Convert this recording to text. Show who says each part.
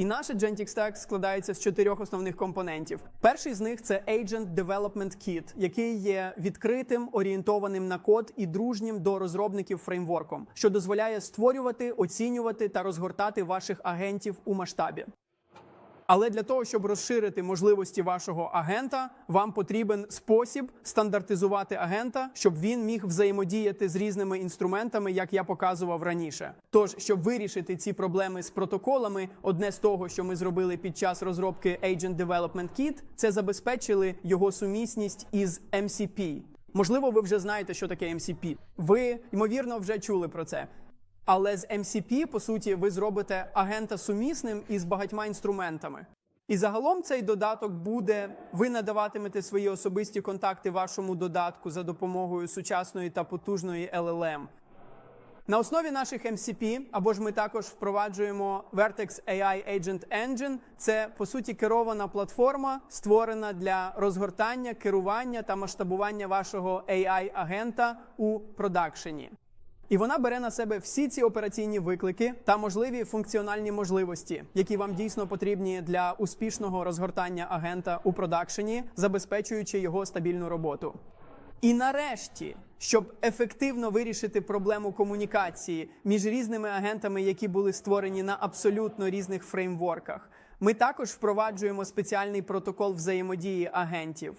Speaker 1: І наше Gentex Stack складається з чотирьох основних компонентів. Перший з них це Agent Development Kit, який є відкритим, орієнтованим на код і дружнім до розробників фреймворком, що дозволяє створювати, оцінювати та розгортати ваших агентів у масштабі. Але для того, щоб розширити можливості вашого агента, вам потрібен спосіб стандартизувати агента, щоб він міг взаємодіяти з різними інструментами, як я показував раніше. Тож, щоб вирішити ці проблеми з протоколами, одне з того, що ми зробили під час розробки Agent Development Kit, це забезпечили його сумісність із MCP. Можливо, ви вже знаєте, що таке MCP. Ви ймовірно вже чули про це. Але з MCP, по суті, ви зробите агента сумісним із багатьма інструментами. І загалом цей додаток буде, ви надаватимете свої особисті контакти вашому додатку за допомогою сучасної та потужної LLM. На основі наших MCP, або ж ми також впроваджуємо Vertex AI Agent Engine. Це по суті керована платформа, створена для розгортання, керування та масштабування вашого AI-агента у продакшені. І вона бере на себе всі ці операційні виклики та можливі функціональні можливості, які вам дійсно потрібні для успішного розгортання агента у продакшені, забезпечуючи його стабільну роботу. І нарешті, щоб ефективно вирішити проблему комунікації між різними агентами, які були створені на абсолютно різних фреймворках, ми також впроваджуємо спеціальний протокол взаємодії агентів.